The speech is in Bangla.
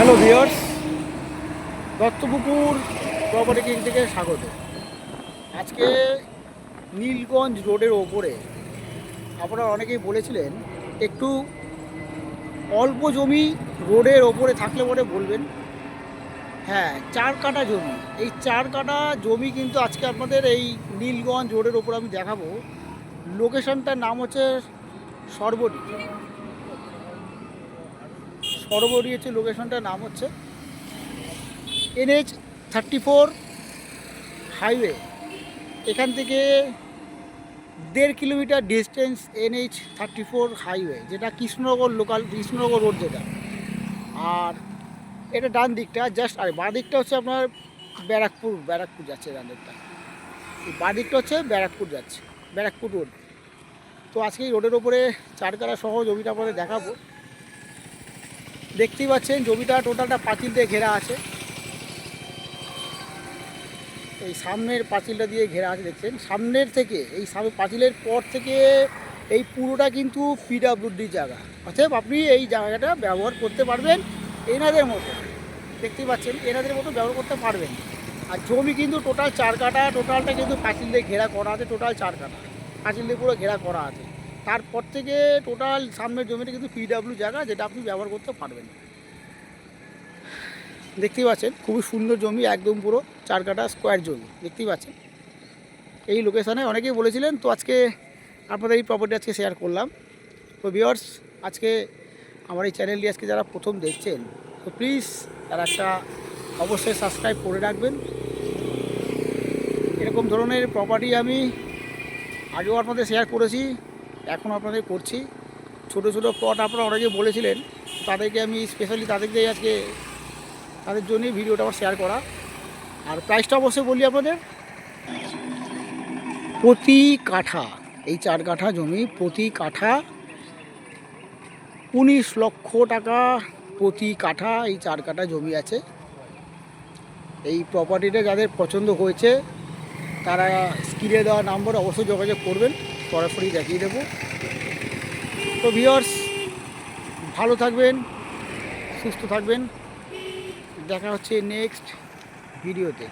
Hello viewers Duttapukur property king থেকে স্বাগত। আজকে নীলগঞ্জ রোডের ওপরে আপনারা অনেকেই বলেছিলেন, একটু অল্প জমি রোডের ওপরে থাকলে পরে বলবেন। হ্যাঁ চার কাটা জমি। এই চার কাটা জমি কিন্তু আজকে আপনাদের এই নীলগঞ্জ রোডের ওপর আমি দেখাবো। লোকেশনটার নাম হচ্ছে সর্বডি সর্বডি হচ্ছে লোকেশনটার নাম হচ্ছে এনএইচ থার্টি ফোর হাইওয়ে। এখান থেকে দেড় kilometre distance NH thirty four highway, যেটা কৃষ্ণনগর লোকাল, কৃষ্ণনগর রোড যেটা। আর এটা ডান দিকটা, জাস্ট আর বাঁ দিকটা হচ্ছে আপনার ব্যারাকপুর ব্যারাকপুর যাচ্ছে ডান দিকটা। বাঁ দিকটা হচ্ছে ব্যারাকপুর যাচ্ছে, ব্যারাকপুর রোড। তো আজকে এই রোডের ওপরে চারকারা সহ জমিটা পরে দেখাবো। দেখতেই পাচ্ছেন, জমিটা টোটালটা পাঁচিল দিয়ে ঘেরা আছে। এই সামনের পাঁচিলটা দিয়ে ঘেরা আছে, দেখছেন? সামনের থেকে, এই সামনে পাঁচিলের পর থেকে এই পুরোটা কিন্তু পিডাব্লিউডি জায়গা। অতএব আপনি এই জায়গাটা ব্যবহার করতে পারবেন এনাদের মতো। দেখতেই পাচ্ছেন, এনাদের মতো ব্যবহার করতে পারবেন। আর জমি কিন্তু টোটাল চার কাটা টোটালটা কিন্তু পাঁচিল দিয়ে ঘেরা করা আছে টোটাল চার কাটা। পাঁচিল দিয়ে পুরো ঘেরা করা আছে। তারপর থেকে টোটাল সামনের জমিটা কিন্তু পিডাব্লিউ জায়গা যেটা আপনি ব্যবহার করতে পারবেন। দেখতেই পাচ্ছেন, খুবই সুন্দর জমি, একদম পুরো চার কাটা স্কোয়ার জমি, দেখতেই পাচ্ছেন। এই লোকেশনে অনেকেই বলেছিলেন, তো আজকে আপনাদের এই প্রপার্টি আজকে শেয়ার করলাম। তো ভিওর্স আজকে আমার এই চ্যানেলটি আজকে যারা প্রথম দেখছেন, তো প্লিজ তারা একটা অবশ্যই সাবস্ক্রাইব করে রাখবেন। এরকম ধরনের প্রপার্টি আমি আগেও আপনাদের শেয়ার করেছি। এখন আপনাদের করছি। ছোট ছোট প্লট আপনারা অনেকে বলেছিলেন, তাদেরকে আমি স্পেশালি তাদেরকে আজকে তাদের জন্যই ভিডিওটা আমার শেয়ার করা। আর প্রাইসটা অবশ্যই বলি আপনাদের। প্রতি কাঠা, এই চার কাঠা জমি প্রতি কাঠা উনিশ লক্ষ টাকা প্রতি কাঠা এই চার কাঠা জমি আছে। এই প্রপার্টিটা যাদের পছন্দ হয়েছে, তারা স্ক্রিনে দেওয়া নাম্বার অবশ্যই যোগাযোগ করবেন। সরাসরি দেখিয়ে দেবো। তো ভিওর্স ভালো থাকবেন সুস্থ থাকবেন। দেখা হচ্ছে নেক্সট ভিডিওতে